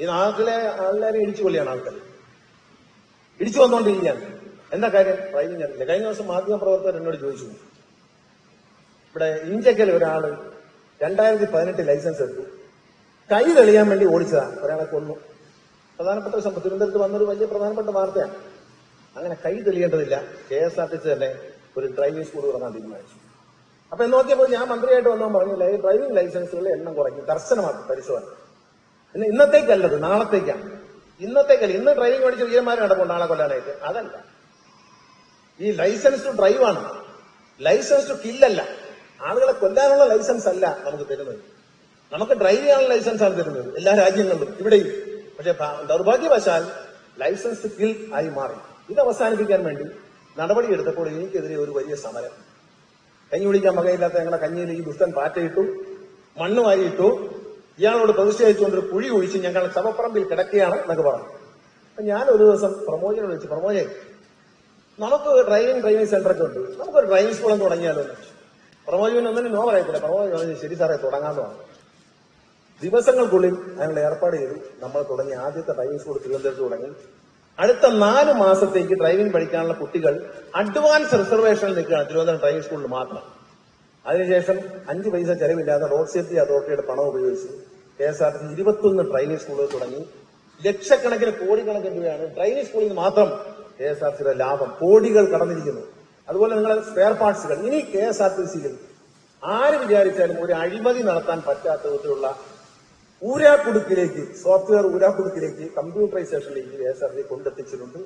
ഈ നാട്ടിലെ എല്ലാവരും ഇടിച്ചു കൊള്ളിയാണ് ആൾക്കാർ ഇടിച്ചു വന്നുകൊണ്ടിരിക്കുകയാണ്. എന്താ കാര്യം? ഡ്രൈവിംഗ് അറിയില്ല കഴിഞ്ഞ ദിവസം മാധ്യമ പ്രവർത്തകർ എന്നോട് ചോദിച്ചു. ഇവിടെ ഇഞ്ചക്കൽ ഒരാൾ രണ്ടായിരത്തി പതിനെട്ട് ലൈസൻസ് എടുത്തു. കൈ തെളിയാൻ വേണ്ടി ഓടിച്ചതാണ് ഒരാളെ കൊന്നു. പ്രധാനപ്പെട്ട സംഭവം. തിരുവനന്തപുരത്ത് വന്നൊരു വലിയ പ്രധാനപ്പെട്ട വാർത്തയാണ് അങ്ങനെ കൈ തെളിയേണ്ടതില്ല. K S R T C തന്നെ ഒരു ഡ്രൈവിംഗ് സ്കൂൾ തുടങ്ങാൻ തീരുമാനിച്ചു. അപ്പൊ എന്ന് നോക്കിയപ്പോൾ ഞാൻ മന്ത്രിയായിട്ട് വന്നാൽ പറഞ്ഞില്ല ഈ ഡ്രൈവിംഗ് ലൈസൻസുകളുടെ എണ്ണം കുറയ്ക്കും. കർശനമാക്കും. പരിശോധന. പിന്നെ ഇന്നത്തേക്കല്ലത് നാളത്തേക്കാണ് ഇന്നത്തേക്കല്ല ഇന്ന് ഡ്രൈവിംഗ് പഠിച്ച വീരന്മാരെ നടക്കും നാളെ കൊല്ലാനായിട്ട്. അതല്ല. ഈ ലൈസൻസ് ടു ഡ്രൈവ് ആണ്. ലൈസൻസ് ടു കില്ലല്ല ആളുകളെ കൊല്ലാനുള്ള ലൈസൻസ് അല്ല നമുക്ക് തരുന്നത്. നമുക്ക് ഡ്രൈവ് ചെയ്യാനുള്ള ലൈസൻസ് ആണ് തരുന്നത്. എല്ലാ രാജ്യങ്ങളിലും ഇവിടെയും. പക്ഷെ ദൗർഭാഗ്യവശാൽ ലൈസൻസ് ടു കിൽ ആയി മാറി. ഇത് അവസാനിപ്പിക്കാൻ വേണ്ടി നടപടിയെടുത്തപ്പോൾ എനിക്കെതിരെ ഒരു വലിയ സമരം. കഞ്ഞി കുടിക്കാൻ വകയില്ലാത്ത ഞങ്ങളെ കഞ്ഞിയിൽ ഈ ദുഷ്ടൻ പാറ്റയിട്ടു മണ്ണ് വാരിയിട്ടു ഇയാളോട് പ്രതിഷേധിച്ചുകൊണ്ട് ഒരു കുഴി ഒഴിച്ച് ഞങ്ങൾ ശവപ്പറമ്പിൽ കിടക്കുകയാണ് എന്നൊക്കെ പറഞ്ഞു. അപ്പൊ ഞാൻ ഒരു ദിവസം പ്രമോദിനോട് വിളിച്ചു പ്രമോജൻ നമുക്ക് ഡ്രൈവിംഗ് ട്രെയിനിങ് സെന്റർ ഒക്കെ ഉണ്ട്. നമുക്കൊരു ഡ്രൈവിംഗ് സ്കൂളും തുടങ്ങിയാലോ. പ്രമോദിന് ഒന്നിനും നോ പറയത്തില്ല. പ്രമോജൻ ശരി സാറേ തുടങ്ങാന്ന് ദിവസങ്ങൾക്കുള്ളിൽ അതിനുള്ള ഏർപ്പാട് ചെയ്തു. നമ്മൾ തുടങ്ങി ആദ്യത്തെ ഡ്രൈവിംഗ് സ്കൂൾ തിരുവനന്തപുരത്ത് തുടങ്ങി. അടുത്ത നാല് മാസത്തേക്ക് ഡ്രൈവിംഗ് പഠിക്കാനുള്ള കുട്ടികൾ അഡ്വാൻസ് റിസർവേഷനിൽ നിൽക്കുകയാണ് തിരുവനന്തപുരം ഡ്രൈവിംഗ് സ്കൂളിൽ മാത്രം. അതിനുശേഷം അഞ്ച് പൈസ ചെലവില്ലാതെ റോഡ് സേഫ്റ്റി അതോറിറ്റിയുടെ പണം ഉപയോഗിച്ച് K S R T C ഇരുപത്തൊന്ന് ഡ്രൈനേജ് സ്കൂളുകൾ തുടങ്ങി ലക്ഷക്കണക്കിന് കോടിക്കണക്കിന് രൂപയാണ്. ഡ്രൈനേജ് സ്കൂളിൽ നിന്ന് മാത്രം കെ എസ് ആർ സിയുടെ ലാഭം കോടികൾ കടന്നിരിക്കുന്നു. അതുപോലെ നിങ്ങളെ സ്പെയർ പാർട്സുകൾ ഇനി കെ എസ് ആർ ടി സിയിൽ ആര് വിചാരിച്ചാലും ഒരു അഴിമതി നടത്താൻ പറ്റാത്ത വിധത്തിലുള്ള ഊരാക്കുടുക്കിലേക്ക് സോഫ്റ്റ്വെയർ ഊരാക്കുടുക്കിലേക്ക് കമ്പ്യൂട്ടറൈസേഷനിലേക്ക് കെ എസ് ആർ ടി കൊണ്ടെത്തിച്ചിട്ടുണ്ട്.